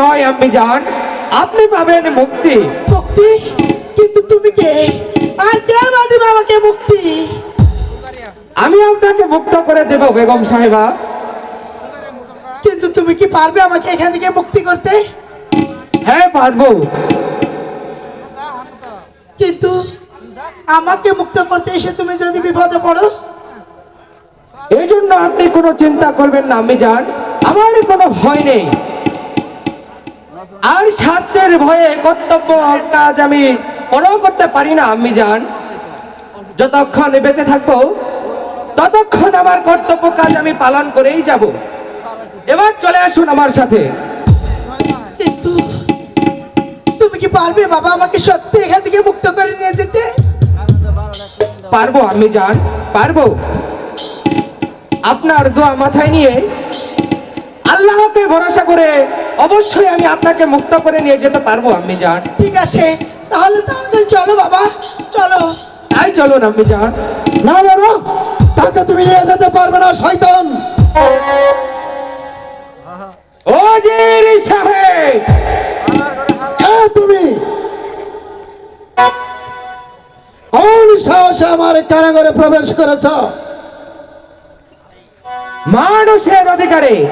নয় আমি জান আপনি পাবেন মুক্তি। মুক্তি? কিন্তু তুমি কে? আর কে বাদি বাবাকে মুক্তি? আমি আপনাকে মুক্ত করে দেব বেগম সাহেবা। কিন্তু তুমি কি পারবে আমাকে এখান থেকে মুক্তি করতে? হ্যাঁ পারব। কিন্তু আমাকে মুক্ত করতে এসে তুমি যদি বিপদে পড়ো? এই জন্য আপনি কোনো চিন্তা করবেন না আমি জান আমার কোনো ভয় নেই। আর স্বাস্থ্যের ভয়ে কর্তব্য কাজ আমি কোনো করতে পারি না আমি জান। যতক্ষণ বেঁচে থাকব ততক্ষণ আমার কর্তব্য কাজ আমি পালন করেই যাব। এবার চলে আসুন আমার সাথে। কিন্তু তুমি কি পারবে বাবা আমাকে সত্যি এখান থেকে মুক্ত করে নিয়ে যেতে? পারব আমি যান পারব। আপনার দোয়া মাথায় নিয়ে আল্লাহকে ভরসা করে অবশ্যই আমি আপনাকে মুক্ত করে নিয়ে যেতে পারব আমি জান। ঠিক আছে। তাহলে তাড়াতাড়ি চলো বাবা। চলো। তাই চলুন আমি জান। না বাবা তাকে তুমি নিয়ে যেতে পারবে না শয়তান। ও জিরি সাহেব কে তুমি। কোন সাহসে আমার কারাগারে প্রবেশ করেছ? মানুষের অধিকারে।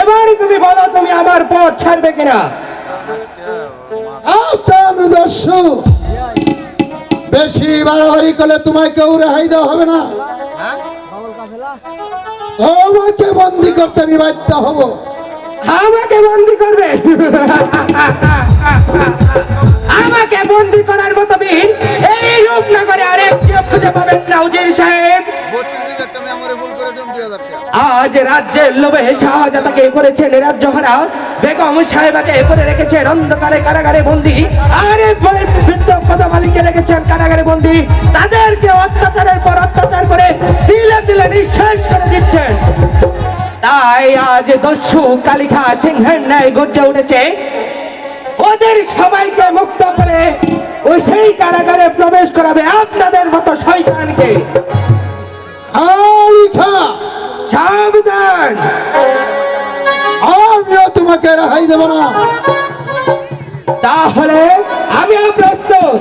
এবার তুমি বলো তুমি আমার পথ ছাড়বে কিনা? দস্যু বেশি বাড়াবাড়ি করলে তোমায় কেউ রেহাই দেওয়া হবে না। তোমাকে বন্দি করতে আমি বাধ্য হব। আমাকে বন্দি করবে? আমাকে বন্দি করার মতো বীর এই রূপনগরে আরেক কেউ খুঁজে পাবেন না উজির সাহেব আজ রাজ্যের লোভে শাহজাদাকে করেছেন রাজ্য হারা বেগম সাহেবাকে করে রেখেছেন অন্ধকারে কারাগারে বন্দি। আরে পরে বৃদ্ধ পদ মালিককে রেখেছেন কারাগারে বন্দি। তাদেরকে অত্যাচারের পর অত্যাচার করে দিলে দিলে নিঃশ্বাস করে দিচ্ছেন। তাই আজ দস্যু কালিখা সিংহের ন্যায় গর্জে উঠেছে। ওদের সবাইকে মুক্ত করে ও সেই কারাগারে প্রবেশ করাবে। আপনাদের আমিও তোমাকে রেহাই দেব না। তাহলে আমিও প্রস্তুত।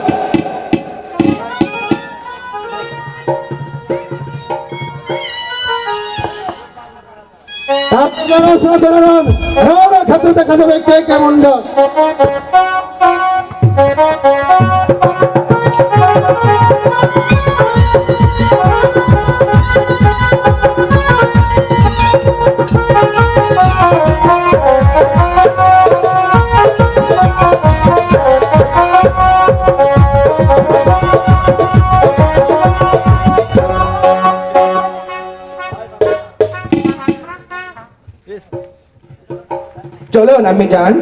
তারপরে রচনা করে রং রং ক্ষেত্রে দেখা যাবে কে কেমন জন। চলুন আমি যান।